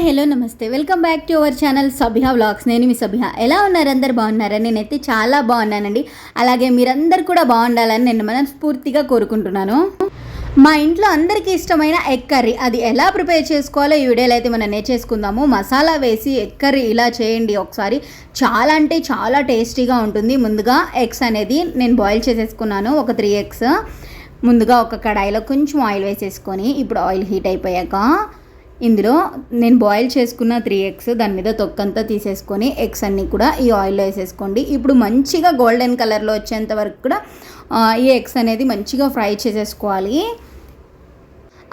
Hi hello నమస్తే. Welcome back to our channel Sabhya vlogs నేను మీ సభ్య ఎలా ఉన్నారు? అందరు బాగున్నారా? నేనైతే చాలా బాగున్నానండి. అలాగే మీరందరు కూడా బాగుండాలని నేను మనస్ఫూర్తిగా కోరుకుంటున్నాను. మా ఇంట్లో అందరికీ ఇష్టమైన ఎగ్ కర్రీ. అది ఎలా ప్రిపేర్ చేసుకోవాలో ఈ వీడియోలో అయితే మనం నేర్చేసుకుందాము. మసాలా వేసి ఎగ్ కర్రీ ఇలా చేయండి ఒకసారి. చాలా అంటే చాలా టేస్టీగా ఉంటుంది. ముందుగా ఎగ్స్ అనేది నేను బాయిల్ చేసేసుకున్నాను. ఒక త్రీ ఎగ్స్. ముందుగా ఒక కడాయిలో కొంచెం ఆయిల్ వేసేసుకొని ఇప్పుడు ఆయిల్ హీట్ అయిపోయాక ఇందులో నేను బాయిల్ చేసుకున్న త్రీ ఎగ్స్ దాని మీద తొక్కంతా తీసేసుకొని ఎగ్స్ అన్నీ కూడా ఈ ఆయిల్లో వేసేసుకోండి. ఇప్పుడు మంచిగా గోల్డెన్ కలర్లో వచ్చేంత వరకు కూడా ఈ ఎగ్స్ అనేది మంచిగా ఫ్రై చేసేసుకోవాలి.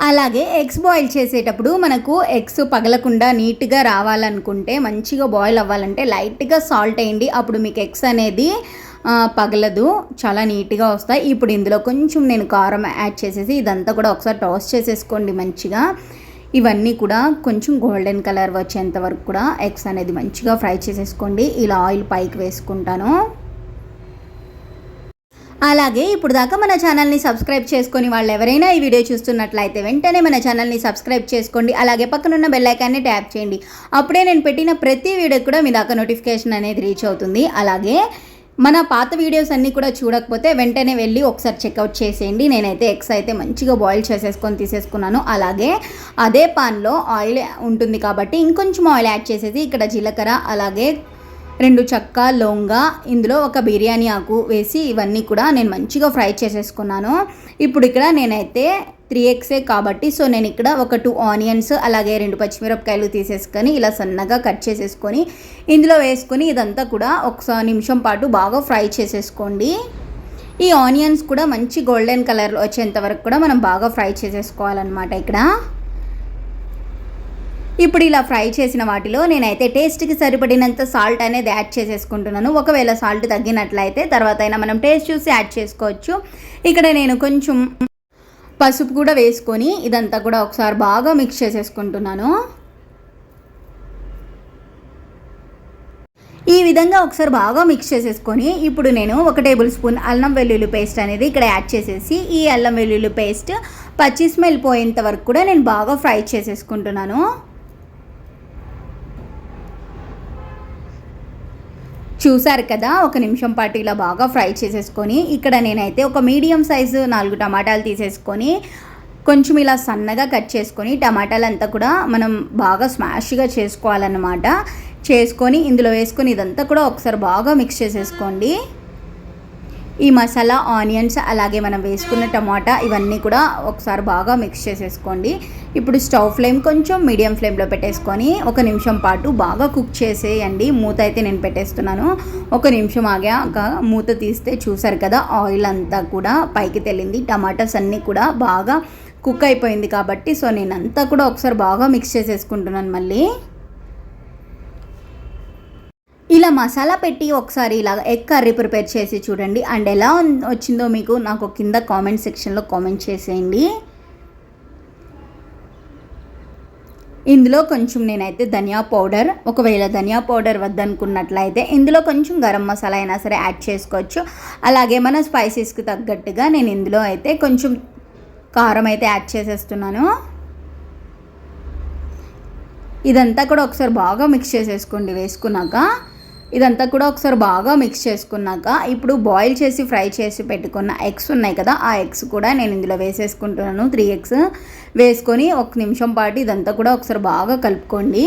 అలాగే ఎగ్స్ బాయిల్ చేసేటప్పుడు మనకు ఎగ్స్ పగలకుండా నీట్గా రావాలనుకుంటే మంచిగా బాయిల్ అవ్వాలంటే లైట్గా సాల్ట్ వేయండి. అప్పుడు మీకు ఎగ్స్ అనేది పగలదు చాలా నీట్గా వస్తాయి. ఇప్పుడు ఇందులో కొంచెం నేను కారం యాడ్ చేసేసి ఇదంతా కూడా ఒకసారి టాస్ చేసేసుకోండి మంచిగా. ఇవన్నీ కూడా కొంచెం గోల్డెన్ కలర్ వచ్చేంత వరకు కూడా ఎగ్స్ అనేది మంచిగా ఫ్రై చేసేసుకోండి. ఇలా ఆయిల్ పైకి వేసుకుంటాను. అలాగే ఇప్పుడు దాకా మన ఛానల్ని సబ్స్క్రైబ్ చేసుకొని వాళ్ళు ఎవరైనా ఈ వీడియో చూస్తున్నట్లయితే వెంటనే మన ఛానల్ని సబ్స్క్రైబ్ చేసుకోండి. అలాగే పక్కనున్న బెల్లైకాన్ని ట్యాప్ చేయండి. అప్పుడే నేను పెట్టిన ప్రతి వీడియో కూడా మీ దాకా నోటిఫికేషన్ అనేది రీచ్ అవుతుంది. అలాగే మన పాత వీడియోస్ అన్నీ కూడా చూడకపోతే వెంటనే వెళ్ళి ఒకసారి చెక్అవుట్ చేసేయండి. నేనైతే ఎగ్స్ అయితే మంచిగా బాయిల్ చేసేసుకొని తీసేసుకున్నాను. అలాగే అదే పాన్లో ఆయిల్ ఉంటుంది కాబట్టి ఇంకొంచెం ఆయిల్ యాడ్ చేసేసి ఇక్కడ జీలకర్ర అలాగే రెండు చక్క లొంగ ఇందులో ఒక బిర్యానీ ఆకు వేసి ఇవన్నీ కూడా నేను మంచిగా ఫ్రై చేసేసుకున్నాను. ఇప్పుడు ఇక్కడ నేనైతే త్రీ ఎక్సే కాబట్టి సో నేను ఇక్కడ ఒక టూ ఆనియన్స్ అలాగే రెండు పచ్చిమిరపకాయలు తీసేసుకొని ఇలా సన్నగా కట్ చేసేసుకొని ఇందులో వేసుకొని ఇదంతా కూడా ఒక నిమిషం పాటు బాగా ఫ్రై చేసేసుకోండి. ఈ ఆనియన్స్ కూడా మంచి గోల్డెన్ కలర్ వచ్చేంత వరకు కూడా మనం బాగా ఫ్రై చేసేసుకోవాలన్నమాట ఇక్కడ. ఇప్పుడు ఇలా ఫ్రై చేసిన వాటిలో నేనైతే టేస్ట్కి సరిపడినంత సాల్ట్ అనేది యాడ్ చేసేసుకుంటున్నాను. ఒకవేళ సాల్ట్ తగ్గినట్లయితే తర్వాత అయినా మనం టేస్ట్ చూసి యాడ్ చేసుకోవచ్చు. ఇక్కడ నేను కొంచెం పసుపు కూడా వేసుకొని ఇదంతా కూడా ఒకసారి బాగా మిక్స్ చేసేసుకుంటున్నాను. ఈ విధంగా ఒకసారి బాగా మిక్స్ చేసేసుకొని ఇప్పుడు నేను ఒక టేబుల్ స్పూన్ అల్లం వెల్లుల్లి పేస్ట్ అనేది ఇక్కడ యాడ్ చేసేసి ఈ అల్లం వెల్లుల్లి పేస్ట్ పచ్చి స్మెల్ పోయేంత వరకు కూడా నేను బాగా ఫ్రై చేసేసుకుంటున్నాను. చూసారు కదా ఒక నిమిషం పాటు ఇలా బాగా ఫ్రై చేసేసుకొని ఇక్కడ నేనైతే ఒక మీడియం సైజు నాలుగు టమాటాలు తీసేసుకొని కొంచెం ఇలా సన్నగా కట్ చేసుకొని టమాటాలంతా కూడా మనం బాగా స్మాష్గా చేసుకోవాలన్నమాట. చేసుకొని ఇందులో వేసుకొని ఇదంతా కూడా ఒకసారి బాగా మిక్స్ చేసేసుకోండి. ఈ మసాలా ఆనియన్స్ అలాగే మనం వేసుకున్న టమాటా ఇవన్నీ కూడా ఒకసారి బాగా మిక్స్ చేసేసుకోండి. ఇప్పుడు స్టవ్ ఫ్లేమ్ కొంచెం మీడియం ఫ్లేమ్లో పెట్టేసుకొని ఒక నిమిషం పాటు బాగా కుక్ చేసేయండి. మూత అయితే నేను పెట్టేస్తున్నాను. ఒక నిమిషం ఆగాక మూత తీస్తే చూసారు కదా ఆయిల్ అంతా కూడా పైకి తెలింది. టమాటాస్ అన్నీ కూడా బాగా కుక్ అయిపోయింది కాబట్టి సో నేను అంతా కూడా ఒకసారి బాగా మిక్స్ చేసేసుకుంటున్నాను మళ్ళీ. ఇలా మసాలా పెట్టి ఒకసారి ఇలా ఎగ్ కర్రీ ప్రిపేర్ చేసి చూడండి. అండ్ ఎలా వచ్చిందో మీకు నాకు కింద కామెంట్ సెక్షన్లో కామెంట్ చేసేయండి. ఇందులో కొంచెం నేనైతే ధనియా పౌడర్ ఒకవేళ ధనియా పౌడర్ వద్దనుకున్నట్లయితే ఇందులో కొంచెం గరం మసాలా అయినా సరే యాడ్ చేసుకోవచ్చు. అలాగే మన స్పైసెస్కి తగ్గట్టుగా నేను ఇందులో అయితే కొంచెం కారం అయితే యాడ్ చేసేస్తున్నాను. ఇదంతా కూడా ఒకసారి బాగా మిక్స్ చేసేసుకోండి వేసుకున్నాక. ఇదంతా కూడా ఒకసారి బాగా మిక్స్ చేసుకున్నాక ఇప్పుడు బాయిల్ చేసి ఫ్రై చేసి పెట్టుకున్న ఎగ్స్ ఉన్నాయి కదా ఆ ఎగ్స్ కూడా నేను ఇందులో వేసేసుకుంటున్నాను. త్రీ ఎగ్స్ వేసుకొని ఒక నిమిషం పాటు ఇదంతా కూడా ఒకసారి బాగా కలుపుకోండి.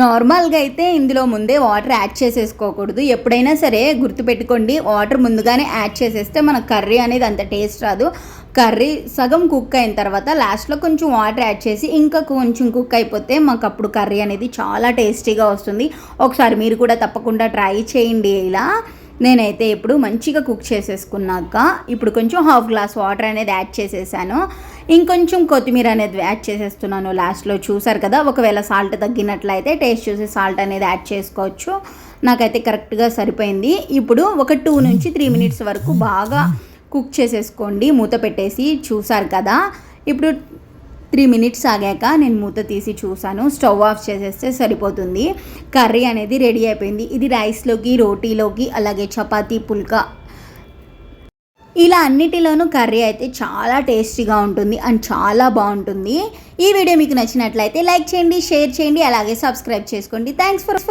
నార్మల్గా అయితే ఇందులో ముందే వాటర్ యాడ్ చేసేసుకోకూడదు. ఎప్పుడైనా సరే గుర్తుపెట్టుకోండి వాటర్ ముందుగానే యాడ్ చేసేస్తే మన కర్రీ అనేది అంత టేస్ట్ రాదు. కర్రీ సగం కుక్ అయిన తర్వాత లాస్ట్లో కొంచెం వాటర్ యాడ్ చేసి ఇంకా కొంచెం కుక్ అయిపోతే మాకు అప్పుడు కర్రీ అనేది చాలా టేస్టీగా వస్తుంది. ఒకసారి మీరు కూడా తప్పకుండా ట్రై చేయండి ఇలా. నేనైతే ఇప్పుడు మంచిగా కుక్ చేసేసుకున్నాక ఇప్పుడు కొంచెం హాఫ్ గ్లాస్ వాటర్ అనేది యాడ్ చేసేసాను. ఇంకొంచెం కొత్తిమీర అనేది యాడ్ చేసేస్తున్నాను లాస్ట్లో. చూసారు కదా ఒకవేళ సాల్ట్ తగ్గినట్లయితే టేస్ట్ చూసి సాల్ట్ అనేది యాడ్ చేసుకోవచ్చు. నాకైతే కరెక్ట్గా సరిపోయింది. ఇప్పుడు ఒక టూ నుంచి త్రీ మినిట్స్ వరకు బాగా కుక్ చేసేసుకోండి. మూత పెట్టేసి చూసారు కదా. ఇప్పుడు త్రీ మినిట్స్ ఆగాక నేను మూత తీసి చూసాను. స్టవ్ ఆఫ్ చేసేస్తే సరిపోతుంది. కర్రీ అనేది రెడీ అయిపోయింది. ఇది రైస్లోకి రోటీలోకి అలాగే చపాతీ పుల్కా. ఇలా అన్నిటిలోనూ కర్రీ అయితే చాలా టేస్టీగా ఉంటుంది అండ్ చాలా బాగుంటుంది. ఈ వీడియో మీకు నచ్చినట్లయితే లైక్ చేయండి షేర్ చేయండి అలాగే సబ్స్క్రైబ్ చేసుకోండి. Thanks for